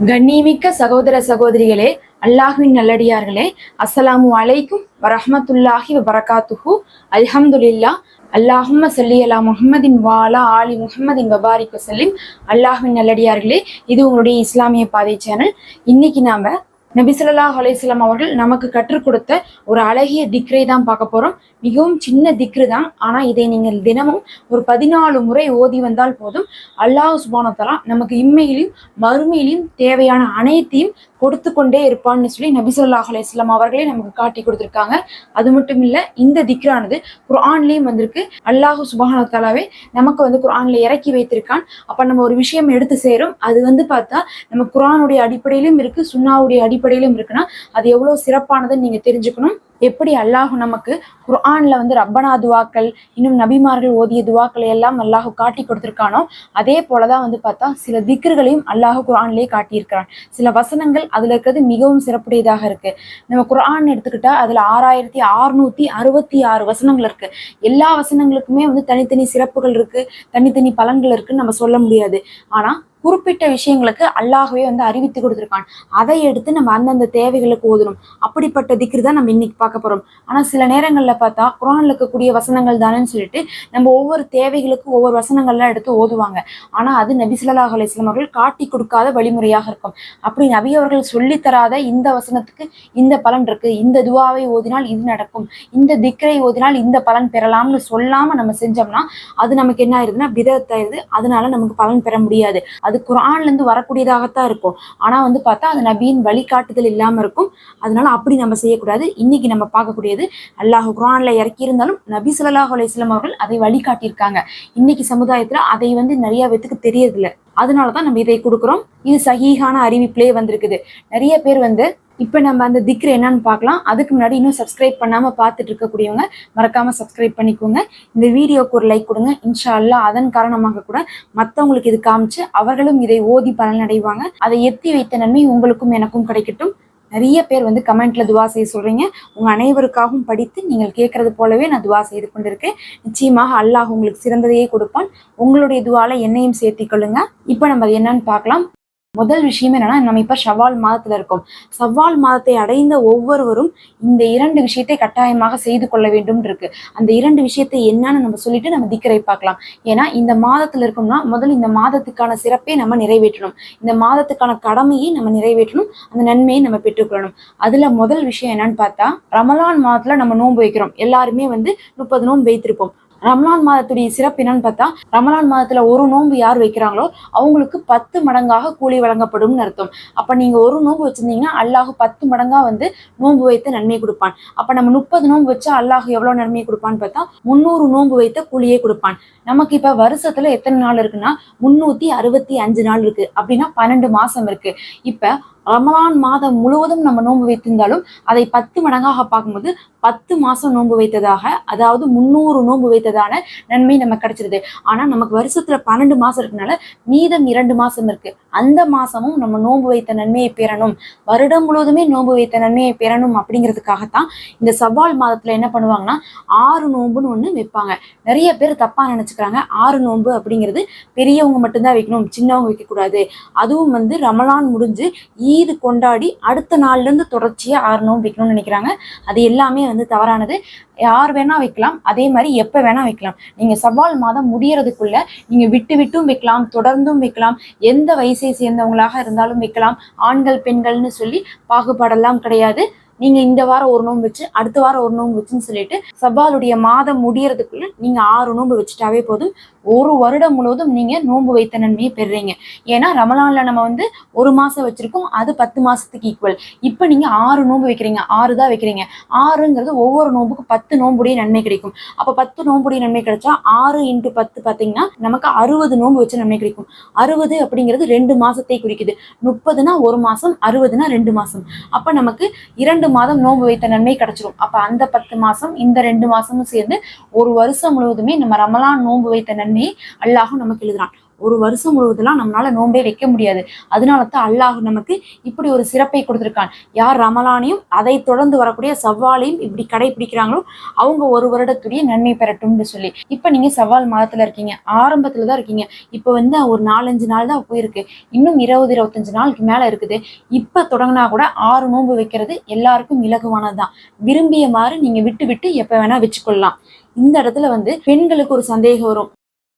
கண்ணிமிக்க சகோதர சகோதரிகளே அல்லாஹ்வின் நல்லடியார்களே அஸ்ஸலாமு அலைக்கும் வரஹமத்துல்லாஹி வரகாத்துஹு அல்ஹம்துலில்லா அல்லாஹும்ம சல்லி அலா முஹம்மதின் வாலா ஆலி முஹம்மதின் வபாரிக் வசல்லிம் அல்லாஹ்வின் நல்லடியார்களே இது உங்களுடைய இஸ்லாமிய பாதை சேனல். இன்னைக்கு நாம நபி அலையம் அவர்கள் நமக்கு கற்றுக் கொடுத்த ஒரு அழகிய திக்ரை தான் பார்க்க போறோம். மிகவும் சின்ன திக்ரு தான் ஆனால் இதை நீங்கள் தினமும் ஒரு பதினாலு முறை ஓதி வந்தால் போதும். அல்லாஹ் சுபான நமக்கு இம்மையிலும் மறுமையிலையும் தேவையான அனைத்தையும் கொடுத்து கொண்டே இருப்பான்னு சொல்லி நபி ஸல்லல்லாஹு அவர்களே நமக்கு காட்டி கொடுத்துருக்காங்க. அது மட்டும் இல்லை இந்த திக்ரானது குரான்லேயும் வந்திருக்கு. அல்லாஹு சுபஹான நமக்கு வந்து குர்ஆன்ல இறக்கி வைத்திருக்கான். அப்போ நம்ம ஒரு விஷயம் எடுத்து சேரும். அது வந்து பார்த்தா நம்ம குரானுடைய அடிப்படையிலும் இருக்கு சுன்னாவுடைய அடிப்படையிலும் இருக்குன்னா அது எவ்வளோ சிறப்பானதுன்னு நீங்கள் தெரிஞ்சுக்கணும். எப்படி அல்லாஹ் நமக்கு குர்ஆன்ல வந்து ரப்பனா துவாக்கள் இன்னும் நபிமார்கள் ஓதிய துவாக்களை எல்லாம் அல்லாஹ் காட்டி கொடுத்துருக்கானோ அதே போலதான் வந்து பார்த்தா சில திக்ருகளையும் அல்லாஹ் குர்ஆன்லயே காட்டியிருக்கிறான். சில வசனங்கள் அதுல இருக்கிறது மிகவும் சிறப்புடையதாக இருக்கு. நம்ம குர்ஆன் எடுத்துக்கிட்டா அதுல ஆறாயிரத்தி அறுநூத்தி அறுபத்தி ஆறு வசனங்கள் இருக்கு. எல்லா வசனங்களுக்குமே வந்து தனித்தனி சிறப்புகள் இருக்கு தனித்தனி பலன்கள் இருக்குன்னு நம்ம சொல்ல முடியாது. ஆனா குறிப்பிட்ட விஷயங்களுக்கு அல்லாஹ்வே வந்து அறிவித்து கொடுத்துருக்கான். அதை எடுத்து நம்ம அந்தந்த தேவைகளுக்கு ஓதணும். அப்படிப்பட்ட திக்ரு தான் நம்ம இன்னைக்கு பார்க்க போறோம். ஆனா சில நேரங்கள்ல பார்த்தா குரானில் இருக்கக்கூடிய வசனங்கள் தானேன்னு சொல்லிட்டு நம்ம ஒவ்வொரு தேவைகளுக்கும் ஒவ்வொரு வசனங்கள்லாம் எடுத்து ஓதுவாங்க. ஆனா அது நபி ஸல்லல்லாஹு அலைஹி அவர்கள் காட்டி கொடுக்காத வழிமுறையாக இருக்கும். அப்படி நபி அவர்கள் சொல்லித் தராத இந்த வசனத்துக்கு இந்த பலன் இருக்கு. இந்த துவாவை ஓதினால் இது நடக்கும். இந்த திக்ரை ஓதினால் இந்த பலன் பெறலாம்னு சொல்லாம நம்ம செஞ்சோம்னா அது நமக்கு என்ன ஆயிருதுன்னா பிதத்தாயிருது அதனால நமக்கு பலன் பெற முடியாது. அது அது குரான்லேருந்து வரக்கூடியதாகத்தான் இருக்கும். ஆனால் வந்து பார்த்தா அது நபியின் வழிகாட்டுதல் இல்லாமல் இருக்கும். அதனால அப்படி நம்ம செய்யக்கூடாது. இன்னைக்கு நம்ம பார்க்கக்கூடியது அல்லாஹ் குரான்ல இறக்கி இருந்தாலும் நபி சொல்லாஹ் அலையம் அவர்கள் அதை வழிகாட்டியிருக்காங்க. இன்னைக்கு சமுதாயத்தில் அதை வந்து நிறைய பேத்துக்கு தெரியறதில்ல. அதனால தான் நம்ம இதை கொடுக்குறோம். இது சஹீஹான அறிவிப்பிலே வந்திருக்குது. நிறைய பேர் வந்து இப்போ நம்ம அந்த திக்ரு என்னன்னு பார்க்கலாம். அதுக்கு முன்னாடி இன்னும் சப்ஸ்கிரைப் பண்ணாமல் பார்த்துட்டு இருக்கக்கூடியவங்க மறக்காமல் சப்ஸ்கிரைப் பண்ணிக்கோங்க. இந்த வீடியோக்கு ஒரு லைக் கொடுங்க. இன்ஷா அல்லாஹ் அதன் காரணமாக கூட மற்றவங்களுக்கு இது காமிச்சு அவர்களும் இதை ஓதி பலனடைவாங்க. அதை எத்தி வைத்த நன்மை உங்களுக்கும் எனக்கும் கிடைக்கட்டும். நிறைய பேர் வந்து கமெண்ட்ல துவா செய்ய சொல்றீங்க. உங்க அனைவருக்காகவும் படித்து நீங்கள் கேட்கறது போலவே நான் துவா செய்து கொண்டிருக்கேன். நிச்சயமாக அல்லாஹ் உங்களுக்கு சிறந்ததையே கொடுப்பான். உங்களுடைய துவால என்னையும் சேர்த்திக் கொள்ளுங்க. இப்போ நம்ம அது என்னன்னு பார்க்கலாம். முதல் விஷயம் என்னன்னா நம்ம இப்ப ஷவால் மாதத்துல இருக்கோம். சவ்வால் மாதத்தை அடைந்த ஒவ்வொருவரும் இந்த இரண்டு விஷயத்தை கட்டாயமாக செய்து கொள்ள வேண்டும் இருக்கு. அந்த இரண்டு விஷயத்தை என்னன்னு நம்ம சொல்லிட்டு நம்ம திக்கரை பார்க்கலாம். ஏன்னா இந்த மாதத்துல இருக்கோம்னா முதல் இந்த மாதத்துக்கான சிறப்பை நம்ம நிறைவேற்றணும். இந்த மாதத்துக்கான கடமையை நம்ம நிறைவேற்றணும். அந்த நன்மையை நம்ம பெற்றுக்கொள்ளணும் அதுல முதல் விஷயம் என்னன்னு பார்த்தா ரமலான் மாதத்துல நம்ம நோன்பு வைக்கிறோம். எல்லாருமே வந்து முப்பது நோன்பு வைத்திருப்போம். ரமலான் மாதத்துடைய சிறப்பு என்னன்னு பார்த்தா ரமலான் மாதத்துல ஒரு நோன்பு யார் வைக்கிறாங்களோ அவங்களுக்கு பத்து மடங்காக கூலி வழங்கப்படும்னு அர்த்தம். அப்ப நீங்க ஒரு நோன்பு வச்சிருந்தீங்கன்னா அல்லாஹ் பத்து மடங்கா வந்து நோன்பு வைத்து நன்மை கொடுப்பான். அப்ப நம்ம முப்பது நோன்பு வச்சா அல்லாஹ் எவ்வளவு நன்மை கொடுப்பான்னு பார்த்தா முந்நூறு நோன்பு வைத்த கூலியே கொடுப்பான். நமக்கு இப்ப வருஷத்துல எத்தனை நாள் இருக்குன்னா முன்னூத்தி அறுபத்தி அஞ்சு நாள் இருக்கு. அப்படின்னா பன்னெண்டு மாசம் இருக்கு. இப்ப ரமலான் மாதம் முழுவதும் நம்ம நோன்பு வைத்திருந்தாலும் அதை பத்து மடங்காக பார்க்கும்போது பத்து மாசம் நோன்பு வைத்ததாக அதாவது முந்நூறு நோன்பு வைத்ததான நன்மை நமக்கு கிடைச்சிருது. ஆனா நமக்கு வருஷத்துல பன்னெண்டு மாசம் இருக்கனால மீதம் இரண்டு மாசம் இருக்கு. அந்த மாசமும் நம்ம நோன்பு வைத்த நன்மையை பெறணும். வருடம் முழுவதுமே நோன்பு வைத்த நன்மையை பெறணும் அப்படிங்கிறதுக்காகத்தான் இந்த சவால் மாதத்துல என்ன பண்ணுவாங்கன்னா ஆறு நோன்புன்னு ஒண்ணு வைப்பாங்க. நிறைய பேர் தப்பா நினைச்சுக்கிறாங்க. ஆறு நோன்பு அப்படிங்கிறது பெரியவங்க மட்டும்தான் வைக்கணும் சின்னவங்க வைக்கக்கூடாது. அதுவும் வந்து ரமலான் முடிஞ்சு ஈது கொண்டாடி அடுத்த நாள்ல இருந்து தொடர்ச்சியா ஆறு நோன்பு வைக்கணும்னு நினைக்கிறாங்க. அது எல்லாமே வந்து தவறானது. யார் வேணா வைக்கலாம். அதே மாதிரி எப்ப வேணா வைக்கலாம். நீங்க சவால் மாதம் முடியறதுக்குள்ள நீங்க விட்டு விட்டும் வைக்கலாம் தொடர்ந்தும் வைக்கலாம். எந்த வயசு சேர்ந்தவங்களாக இருந்தாலும் வைக்கலாம். ஆண்கள் பெண்கள்னு சொல்லி பாகுபாடெல்லாம் கிடையாது. நீங்க இந்த வாரம் ஒரு நோன்பு வச்சு அடுத்த வாரம் ஒரு நோன்பு வச்சுன்னு சொல்லிட்டு சவாலுடைய மாதம் முடியறதுக்குள்ள நீங்க ஆறு நோன்பு வச்சுட்டாவே போதும். ஒரு வருடம் முழுவதும் நீங்க நோன்பு வைத்த நன்மையை பெறுறீங்க. ஏன்னா ரமலான்ல நம்ம வந்து ஒரு மாசம் வச்சிருக்கோம் அது பத்து மாசத்துக்கு ஈக்குவல் இப்ப நீங்க ஆறு நோன்பு வைக்கிறீங்க ஆறு தான் வைக்கிறீங்க. ஆறுங்கிறது ஒவ்வொரு நோன்புக்கும் பத்து நோன்புடைய நன்மை கிடைக்கும். அப்ப பத்து நோன்புடைய நன்மை கிடைச்சா ஆறு இன்ட்டு பத்து பாத்தீங்கன்னா நமக்கு அறுபது நோன்பு வச்ச நன்மை கிடைக்கும். அறுபது அப்படிங்கிறது ரெண்டு மாசத்தை குறிக்குது. முப்பதுனா ஒரு மாசம் அறுபதுனா ரெண்டு மாசம். அப்ப நமக்கு இரண்டு மாதம் நோன்பு வைத்த நன்மை கிடைச்சிரும். அப்ப அந்த பத்து மாசம் இந்த ரெண்டு மாசமும் சேர்ந்து ஒரு வருஷம் முழுவதுமே நம்ம ரமலான் நோன்பு வைத்த நன்மை நன்மையை அல்லாஹும் நமக்கு எழுதுறான். ஒரு வருஷம் முழுவதுலாம் நம்மளால நோன்பே வைக்க முடியாது. அதனால தான் அல்லாஹ் நமக்கு இப்படி ஒரு சிறப்பை கொடுத்துருக்கான். யார் ரமலானையும் அதை தொடர்ந்து வரக்கூடிய சவாலையும் இப்படி கடைபிடிக்கிறாங்களோ அவங்க ஒரு வருடத்துடைய நன்மை பெறட்டும்னு சொல்லி. இப்போ நீங்க சவால் மாதத்துல இருக்கீங்க. ஆரம்பத்துல தான் இருக்கீங்க. இப்போ வந்து ஒரு நாலஞ்சு நாள் தான் போயிருக்கு. இன்னும் இருபது இருபத்தஞ்சு நாளுக்கு மேல இருக்குது. இப்போ தொடங்கினா கூட ஆறு நோன்பு வைக்கிறது எல்லாருக்கும் இலகுவானதுதான். விரும்பிய மாதிரி நீங்க விட்டு விட்டு எப்போ வேணா வச்சுக்கொள்ளலாம். இந்த இடத்துல வந்து பெண்களுக்கு ஒரு சந்தேகம் வரும்.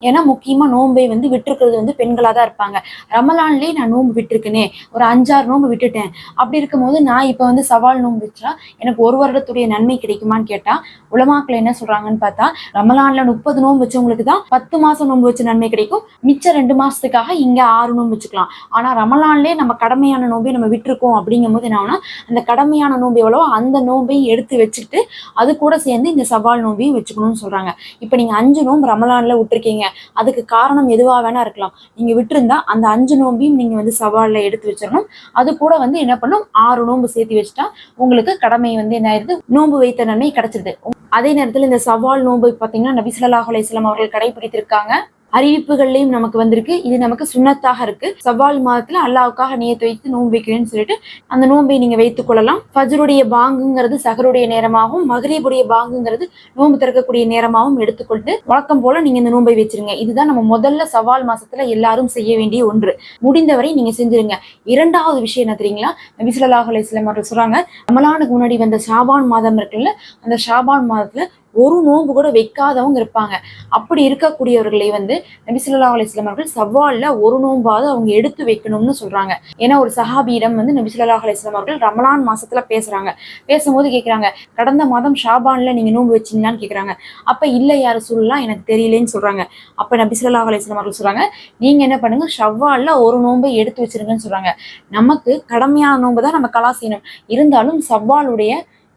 ஏன்னா முக்கியமா நோன்பை வந்து விட்டுருக்கிறது வந்து பெண்களாக தான் இருப்பாங்க. ரமலான்லேயே நான் நோன்பு விட்டுருக்கேனே ஒரு அஞ்சாறு நோன்பு விட்டுட்டேன். அப்படி இருக்கும்போது நான் இப்போ வந்து சவால் நோன்பு வச்சா எனக்கு ஒரு வருடத்துடைய நன்மை கிடைக்குமான்னு கேட்டால் உலமாக்கள் என்ன சொல்றாங்கன்னு பார்த்தா ரமலான்ல முப்பது நோன்பு வச்சவங்களுக்கு தான் பத்து மாசம் நோன்பு வச்ச நன்மை கிடைக்கும். மிச்சம் ரெண்டு மாசத்துக்காக இங்க ஆறு நோன்பு வச்சுக்கலாம். ஆனா ரமலான்லயே நம்ம கடமையான நோன்பை நம்ம விட்டுருக்கோம் அப்படிங்கும் போது என்ன அந்த கடமையான நோன்பு எவ்வளவோ அந்த நோன்பையும் எடுத்து வச்சுக்கிட்டு அது கூட சேர்ந்து இந்த சவால் நோன்பையும் வச்சுக்கணும்னு சொல்றாங்க. இப்போ நீங்க அஞ்சு நோன்பு ரமலான்ல விட்டுருக்கீங்க. அதுக்கு காரணம் எதுவாக வேணா இருக்கலாம். நீங்க விட்டுருந்தா அந்த அஞ்சு நோம்பையும் நீங்க வந்து சவாலில் எடுத்து வச்சிடணும் அது கூட வந்து என்ன பண்ணும்? ஆறு நோன்பு சேர்த்து வச்சுட்டா உங்களுக்கு கடமை வந்து என்ன ஆயிருது? நோன்பு வைத்த நன்மை கிடைச்சிருது. அதே நேரத்தில் இந்த சவால் நோன்பு பார்த்தீங்கன்னா நபி ஸல்லல்லாஹு அவர்கள் கடைபிடித்திருக்காங்க. அறிவிப்புகள்லையும் நமக்கு வந்திருக்கு. இது நமக்கு சுண்ணத்தாக இருக்கு. சவால் மாதத்துல அல்லாவுக்காக நியத்து வைத்து நோன்பு வைக்கிறேன்னு சொல்லிட்டு அந்த நோன்பை நீங்க வைத்துக் கொள்ளலாம். ஃபஜ்ருடைய பாங்குங்கிறது சகருடைய நேரமாகவும் மகரீபுடைய பாங்குங்கிறது நோன்பு திறக்கக்கூடிய நேரமாகவும் எடுத்துக்கொண்டு வழக்கம் போல நீங்க இந்த நோன்பை வச்சிருங்க. இதுதான் நம்ம முதல்ல சவால் மாசத்துல எல்லாரும் செய்ய வேண்டிய ஒன்று. முடிந்தவரை நீங்க செஞ்சிருங்க. இரண்டாவது விஷயம் என்ன தெரியுங்களா? நபிசுல்லாஹ் ஸல்லல்லாஹு அவர்கள் சொல்றாங்க ரமலானுக்கு முன்னாடி வந்த ஷாபான் மாதம் இருக்குல்ல அந்த ஷாபான் மாதத்துல ஒரு நோன்பு கூட வைக்காதவங்க இருப்பாங்க. அப்படி இருக்கக்கூடியவர்களை வந்து நபிசுல்லா ஸல்லல்லாஹு அலைஹி அவர்கள் ஒரு நோன்பாவது அவங்க எடுத்து வைக்கணும்னு சொல்றாங்க. ஏன்னா ஒரு சஹாபியிடம் வந்து நபிசுல்லா ஸல்லல்லாஹு அவர்கள் ரமலான் மாசத்துல பேசுறாங்க. பேசும்போது கேட்குறாங்க கடந்த மாதம் ஷாபான்ல நீங்க நோன்பு வச்சீங்களான்னு கேட்குறாங்க அப்ப இல்லை யார் சொல்லலாம் எனக்கு தெரியலன்னு சொல்றாங்க. அப்ப நபிசுல்லா ஸல்லல்லாஹு அவர்கள் சொல்றாங்க நீங்க என்ன பண்ணுங்க ஷவ்வால்ல ஒரு நோன்பை எடுத்து வச்சிருங்கன்னு சொல்றாங்க. நமக்கு கடமையான நோன்பு தான் நம்ம கலா செய்யணும். இருந்தாலும் சவ்வாலுடைய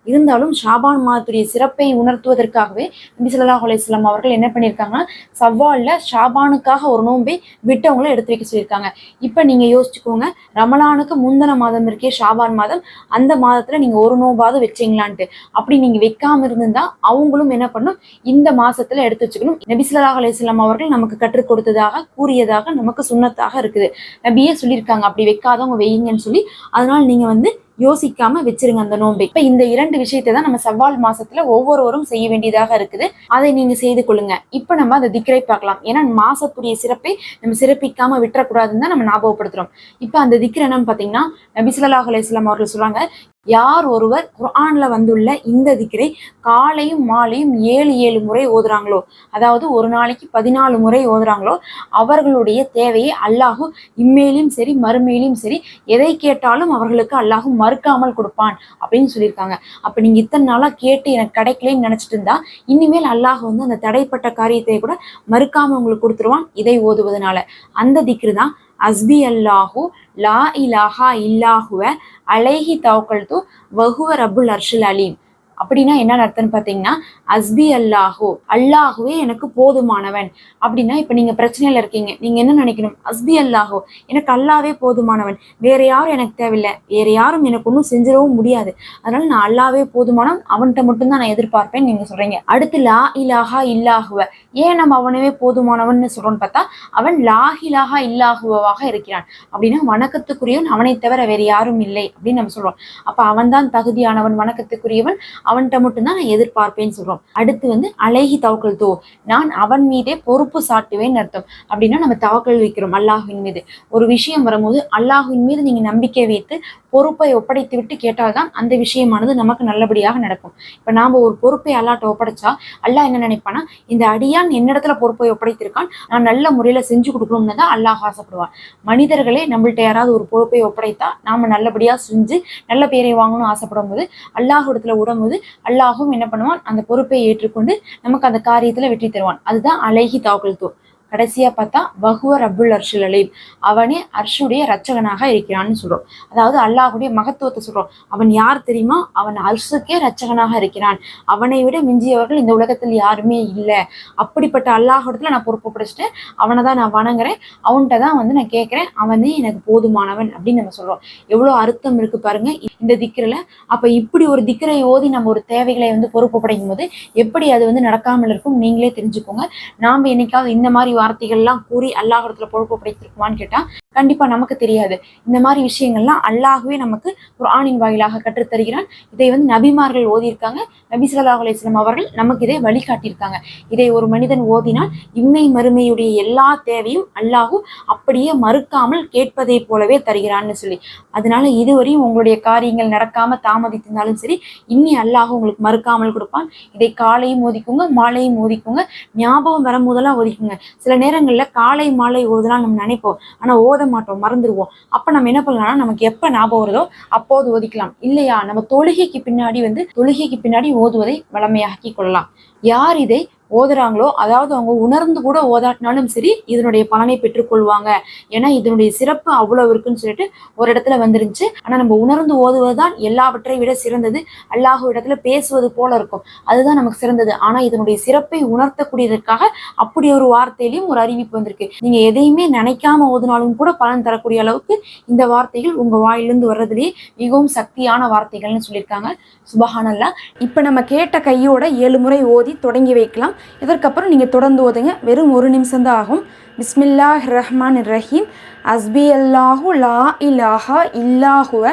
இருந்தாலும் ஷாபான் மாதத்துடைய சிறப்பை உணர்த்துவதற்காகவே நபி சொல்லாஹ் அலையம் அவர்கள் என்ன பண்ணியிருக்காங்கன்னா சவ்வாலில் ஷாபானுக்காக ஒரு நோன்பை விட்டவங்கள எடுத்து வைக்க சொல்லியிருக்காங்க. இப்போ நீங்கள் யோசிச்சுக்கோங்க ரமலானுக்கு முந்தின மாதம் இருக்கே ஷாபான் மாதம் அந்த மாதத்தில் நீங்கள் ஒரு நோன்பாவது வச்சீங்களான்ட்டு. அப்படி நீங்கள் வைக்காமல் இருந்திருந்தா அவங்களும் என்ன பண்ணும்? இந்த மாதத்தில் எடுத்து வச்சுக்கணும். நபி சொல்லாஹ் அலையம் அவர்கள் நமக்கு கற்றுக் கொடுத்ததாக கூறியதாக நமக்கு சுண்ணத்தாக இருக்குது. நபியே சொல்லியிருக்காங்க அப்படி வைக்காதவங்க வையுங்கன்னு சொல்லி. அதனால் நீங்கள் வந்து யோசிக்காம வச்சிருங்க அந்த நோன்பை. இப்ப இந்த இரண்டு விஷயத்தை தான் நம்ம சவால் மாசத்துல ஒவ்வொருவரும் செய்ய வேண்டியதாக இருக்குது. அதை நீங்க செய்து கொள்ளுங்க. இப்ப நம்ம அந்த திக்கரை பார்க்கலாம். ஏன்னா மாசத்துடைய சிறப்பை நம்ம சிறப்பிக்காம விட்டுறக்கூடாதுன்னு தான் நம்ம ஞாபகப்படுத்துறோம். இப்ப அந்த திக்ர் என்னன்னு பாத்தீங்கன்னா நபிசுல்லா அலிஸ்லாம் அவர்கள் சொல்றாங்க யார் ஒருவர் குர்ஆன்ல வந்துள்ள இந்த திக்ரை காலையும் மாலையும் ஏழு ஏழு முறை ஓதுறாங்களோ? அதாவது ஒரு நாளைக்கு பதினாலு முறை ஓதுறாங்களோ? அவர்களுடைய தேவையை அல்லாஹு இம்மேலையும் சரி மறுமையிலும் சரி எதை கேட்டாலும் அவர்களுக்கு அல்லாஹு மறுக்காமல் கொடுப்பான் அப்படின்னு சொல்லியிருக்காங்க. அப்ப நீங்க இத்தனை நாளா கேட்டு எனக்கு கிடைக்கலன்னு நினைச்சிட்டு இருந்தா இனிமேல் அல்லாஹ் வந்து அந்த தடைப்பட்ட காரியத்தை கூட மறுக்காம உங்களுக்கு கொடுத்துருவான் இதை ஓதுவதனால. அந்த திக்ரு தான் அஸ்பி அல்லாஹு லா இலாஹா இல்லாஹுவ அலைஹி தவக்கல் தவக்கல்து வஹுவ ரபுல் அர்ஷுல் அலீம். அப்படின்னா என்ன அர்த்தம்னு பார்த்தீங்கன்னா அஸ்பி அல்லாஹோ அல்லாஹுவே எனக்கு போதுமானவன். அப்படின்னா இப்போ நீங்க பிரச்சனையில இருக்கீங்க. நீங்க என்ன நினைக்கணும்? அஸ்பி அல்லாஹோ எனக்கு அல்லாவே போதுமானவன். வேற யாரும் எனக்கு தேவையில்லை. வேற யாரும் எனக்கு ஒன்றும் செஞ்சிடவும் முடியாது. அதனால நான் அல்லாவே போதுமானவன். அவன்கிட்ட மட்டும்தான் நான் எதிர்பார்ப்பேன் நீங்க சொல்றீங்க. அடுத்து லா இலாஹா இல்லாஹுவ. ஏன் நம்ம அவனவே போதுமானவன்னு சொல்கிறோன்னு பார்த்தா அவன் லாஹிலாஹா இல்லாஹுவாக இருக்கிறான். அப்படின்னா வணக்கத்துக்குரியவன் அவனை தவிர வேறு யாரும் இல்லை அப்படின்னு நம்ம சொல்கிறோம் அப்ப அவன் தான் தகுதியானவன் வணக்கத்துக்குரியவன். அவன்கிட்ட மட்டும்தான் நான் எதிர்பார்ப்பேன்னு சொல்றோம். அடுத்து வந்து அழகி தவக்கல் தோ நான் அவன் மீதே பொறுப்பு சாட்டுவேன்னு அர்த்தம். அப்படின்னா நம்ம தவக்கல் வைக்கிறோம் அல்லாஹுவின் மீது. ஒரு விஷயம் வரும்போது அல்லாஹுவின் மீது நீங்க நம்பிக்கை வைத்து பொறுப்பை ஒப்படைத்து விட்டு கேட்டால்தான் அந்த விஷயமானது நமக்கு நல்லபடியாக நடக்கும். இப்ப நாம ஒரு பொறுப்பை அல்லாட்ட ஒப்படைச்சா அல்லாஹ் என்ன நினைப்பானா இந்த அடியான் என்னிடத்துல பொறுப்பை ஒப்படைத்திருக்கான் நான் நல்ல முறையில செஞ்சு கொடுக்கணும்னு தான் அல்லாஹ் ஆசைப்படுவான். மனிதர்களே நம்மள்ட்ட யாராவது ஒரு பொறுப்பை ஒப்படைத்தா நாம நல்லபடியா செஞ்சு நல்ல பேரை வாங்கணும்னு ஆசைப்படும் போது அல்லாஹ் இடத்துல விடும்போது அல்லாஹும் என்ன பண்ணுவான்? அந்த பொறுப்பை ஏற்றுக்கொண்டு நமக்கு அந்த காரியத்துல வெற்றி தருவான். அதுதான் அழகி தாக்கல் தோ கடைசியா பார்த்தா வஹுவ ரப்புல் அர்ஷுல் அலீம். அவனே அர்ஷுடைய ரச்சகனாக இருக்கிறான்னு சொல்றோம். அதாவது அல்லாஹுடைய மகத்துவத்தை சொல்றோம். அவன் யார் தெரியுமா? அவன் அர்ஷுக்கே ரச்சகனாக இருக்கிறான். அவனை விட மிஞ்சியவர்கள் இந்த உலகத்தில் யாருமே இல்லை. அப்படிப்பட்ட அல்லாஹிடத்துல நான் பொறுப்பு பிடிச்சிட்டேன் அவனை தான் நான் வணங்குறேன். அவன்கிட்ட தான் வந்து நான் கேட்கிறேன் அவனே எனக்கு போதுமானவன் அப்படின்னு நம்ம சொல்றோம். எவ்வளவு அர்த்தம் இருக்கு பாருங்க. இந்த திக்கிரில். அப்போ இப்படி ஒரு திக்கரை ஓதி நம்ம ஒரு தேவைகளை வந்து பொறுப்பு படைக்கும் போது எப்படி அது வந்து நடக்காமல் இருக்கும் நீங்களே தெரிஞ்சுக்கோங்க. நாம் என்னைக்காவது இந்த மாதிரி வார்த்தைகள்லாம் கூறி அல்லாஹிடத்துல பொறுப்பு படைத்திருக்குமான்னு கேட்டால் கண்டிப்பா நமக்கு தெரியாது. இந்த மாதிரி விஷயங்கள்லாம் அல்லாகவே நமக்கு குர்ஆனின் வாயிலாக கற்றுத் தருகிறான் இதை வந்து நபிமார்கள் ஓதியிருக்காங்க. நபி ஸல்லல்லாஹு அலிஸ்லாம் அவர்கள் நமக்கு இதை வழிகாட்டியிருக்காங்க. இதை ஒரு மனிதன் ஓதினால் இம்மை மறுமையுடைய எல்லா தேவையும் அல்லாஹு அப்படியே மறுக்காமல் கேட்பதை போலவே தருகிறான்னு சொல்லி. அதனால இதுவரையும் உங்களுடைய காரியங்கள் நடக்காம தாமதித்திருந்தாலும் சரி இன்னி அல்லாஹ் உங்களுக்கு மறுக்காமல் கொடுப்பான். இதை காலையும் ஓதிக்குங்க மாலையும் ஓதிக்குங்க. ஞாபகம் வரும்போதெல்லாம் ஓதிக்குங்க. சில நேரங்களில் காலை மாலை ஓதலாம் நம்ம நினைப்போம். ஆனா ஓத மாட்டோம் மறந்துடுவோம். அப்ப நம்ம என்ன பண்ணலாம்னா நமக்கு எப்ப ஞாபகம் வருதோ அப்போது ஓதிக்கலாம் இல்லையா? நம்ம தொழுகைக்கு பின்னாடி வந்து தொழுகைக்கு பின்னாடி ஓதுவதை வளமையாக்கி கொள்ளலாம். யார் இதை ஓதுறாங்களோ அதாவது அவங்க உணர்ந்து கூட ஓதாட்டினாலும் சரி இதனுடைய பலனை பெற்றுக்கொள்வாங்க. ஏன்னா இதனுடைய சிறப்பு அவ்வளவு இருக்குன்னு சொல்லிட்டு ஒரு இடத்துல வந்துருந்துச்சு. ஆனா நம்ம உணர்ந்து ஓதுவதுதான் எல்லாவற்றை விட சிறந்தது. அல்லாஹ் இடத்துல பேசுவது போல இருக்கும். அதுதான் நமக்கு சிறந்தது. ஆனா இதனுடைய சிறப்பை உணர்த்தக்கூடியதற்காக அப்படி ஒரு வார்த்தையிலையும் ஒரு அறிவிப்பு வந்திருக்கு. நீங்க எதையுமே நினைக்காம ஓதுனாலும் கூட பலன் தரக்கூடிய அளவுக்கு இந்த வார்த்தைகள் உங்க வாயிலிருந்து வர்றதுலேயே மிகவும் சக்தியான வார்த்தைகள்னு சொல்லியிருக்காங்க. சுபஹானல்லா. இப்போ நம்ம கேட்ட கையோட ஏழு முறை ஓதி தொடங்கி வைக்கலாம். இதற்கப்புறம் நீங்கள் தொடர்ந்து ஓதுங்க. வெறும் ஒரு நிமிஷம் தான் ஆகும். பிஸ்மில்லாஹ் ரஹ்மான் ரஹீம் அஸ்பி அல்லாஹு லா இலாஹா இல்லாஹுவ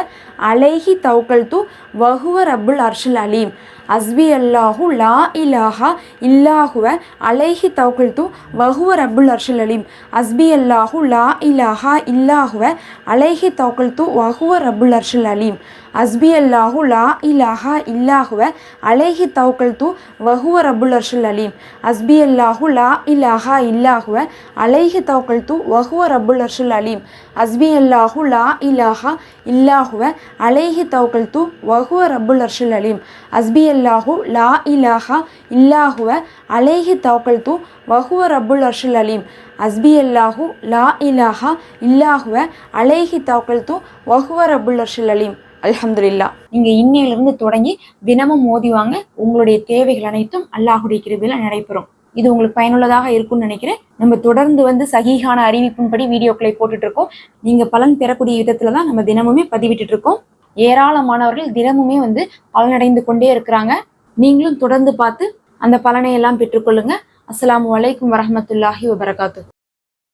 அலைஹி தௌக்கல் து வஹுவ ரபுல் அர்ஷுல் அலீம். அஸ்பி அல்லாஹு லா இலாஹா இல்லாஹுவ அலைஹி தௌக்கல் து வஹுவ ரபுல் அர்ஷுல் அலீம். அஸ்பி அல்லாஹு லா இலாஹா இல்லாஹுவ அலைஹி தௌக்கல் து வஹுவ ரபுல் அர்ஷுல் அலீம். அஸ்பி அல்லாஹு லா இலாஹா இல்லாஹுவ அலைஹி தௌக்கல் து வஹுவ ரபுல் அர்ஷுல் அலீம். அஸ்பி அல்லாஹு லா இலாஹா இல்லாஹுவ அலைஹி தௌக்கல் து வஹுவ ரபுல் அர்ஷுல் அலீம். அஸ்பி அல்லாஹு லா இலாஹா இல்லாஹுவ அலைஹி தௌக்கல் து வஹுவ ரபுல் அர்ஷுல் அலீம். அஸ்பி அல்லாஹு லா இலாஹா இல்லாஹுவ அலைஹி தௌக்கல் து வஹுவ ரபுல் அர்ஷுல் அலீம். அஸ்பி அல்லாஹு லா இலாஹா இல்லாஹுவ அலைஹி தௌக்கல் து வஹுவ ரபுல் அர்ஷுல் அலீம். அல்ஹம்துலில்லா நீங்கள் இன்னையிலிருந்து தொடங்கி தினமும் மோதிவாங்க உங்களுடைய தேவைகள் அனைத்தும் அல்லாஹுடைய கிருபியில் நடைபெறும். இது உங்களுக்கு பயனுள்ளதாக இருக்கும்னு நினைக்கிறேன். நம்ம தொடர்ந்து வந்து சகிகான அறிவிப்பின்படி வீடியோக்களை போட்டுட்டு இருக்கோம் நீங்க பலன் பெறக்கூடிய விதத்துல தான் நம்ம தினமுமே பதிவிட்டுட்டு இருக்கோம் ஏராளமானவர்கள் தினமுமே வந்து பலனடைந்து கொண்டே இருக்கிறாங்க. நீங்களும் தொடர்ந்து பார்த்து அந்த பலனை எல்லாம் பெற்றுக்கொள்ளுங்க. அஸ்லாம் வலைக்கும் வரமத்துல்லாஹி வபரகாத்து.